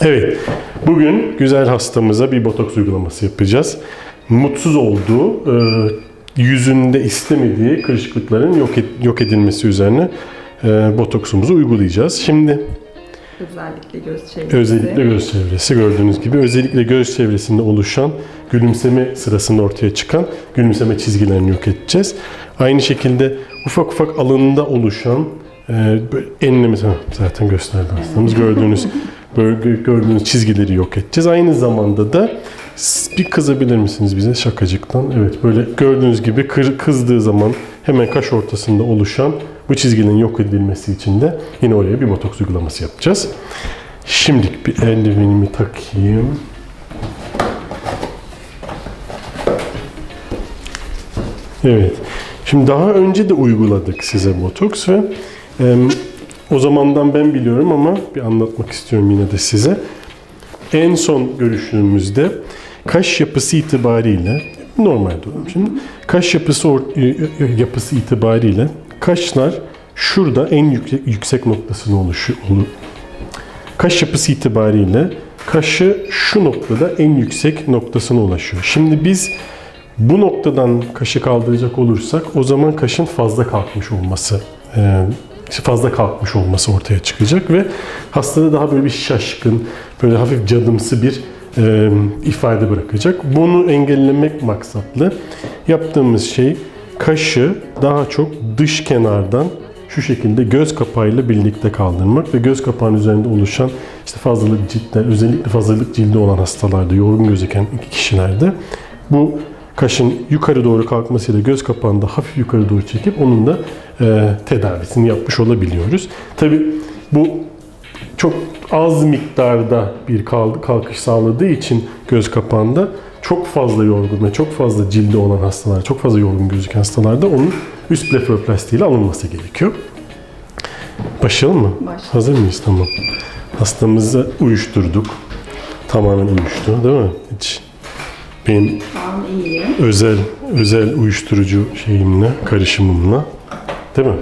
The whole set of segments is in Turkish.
Evet, bugün güzel hastamıza bir botoks uygulaması yapacağız. Mutsuz olduğu, e, yüzünde istemediği kırışıklıkların yok, et- yok edilmesi üzerine e, botoksumuzu uygulayacağız. Şimdi Özellikle göz çevresi. özellikle göz çevresi gördüğünüz gibi özellikle göz çevresinde oluşan gülümseme sırasında ortaya çıkan gülümseme çizgilerini yok edeceğiz. Aynı şekilde ufak ufak alında oluşan e, böyle enleme zaten gösterdi hastamız gördüğünüz böyle gö- gördüğünüz çizgileri yok edeceğiz. Aynı zamanda da bir kızabilir misiniz bize şakacıktan? Evet böyle gördüğünüz gibi kızdığı zaman hemen kaş ortasında oluşan bu çizginin yok edilmesi için de yine oraya bir botoks uygulaması yapacağız. Şimdilik bir eldivenimi takayım. Evet. Şimdi daha önce de uyguladık size botoks ve o zamandan ben biliyorum ama bir anlatmak istiyorum yine de size. En son görüştüğümüzde kaş yapısı itibariyle normal durum şimdi. Kaş yapısı or- yapısı itibariyle kaşlar şurada en yüksek, yüksek noktasını oluşuyor. Kaş yapısı itibariyle kaşı şu noktada en yüksek noktasına ulaşıyor. Şimdi biz bu noktadan kaşı kaldıracak olursak o zaman kaşın fazla kalkmış olması e, fazla kalkmış olması ortaya çıkacak ve hastada daha böyle bir şaşkın, böyle hafif cadımsı bir e, ifade bırakacak. Bunu engellemek maksatlı yaptığımız şey kaşı daha çok dış kenardan şu şekilde göz kapağıyla birlikte kaldırmak ve göz kapağının üzerinde oluşan işte fazlalık ciltten, özellikle fazlalık cildi olan hastalarda, yorgun gözüken kişilerde bu kaşın yukarı doğru kalkmasıyla göz kapağını da hafif yukarı doğru çekip onun da e, tedavisini yapmış olabiliyoruz. Tabi bu çok az miktarda bir kal- kalkış sağladığı için göz kapağında çok fazla yorgun ve çok fazla cildi olan hastalar, çok fazla yorgun gözüken hastalarda onun üst blefaroplasti ile alınması gerekiyor. Başlayalım mı? Başlayalım. Hazır mıyız? Tamam. Hastamızı uyuşturduk. Tamamen uyuştu değil mi? Hiç benim özel özel uyuşturucu şeyimle, karışımımla değil mi?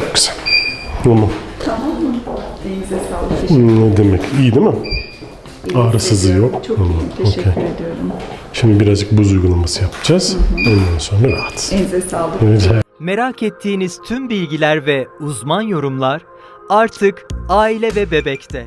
Çok güzel. Tamam. Tamam mı? Elinize sağlık. Ne demek? İyi değil mi? Ağrısızı ediyorum. yok. Çok Tamam, iyi. Teşekkür okey. ediyorum. Şimdi birazcık buz uygulaması yapacağız. Ondan sonra rahat. Elinize sağlık. Rica Merak ettiğiniz tüm bilgiler ve uzman yorumlar artık Aile ve Bebek'te.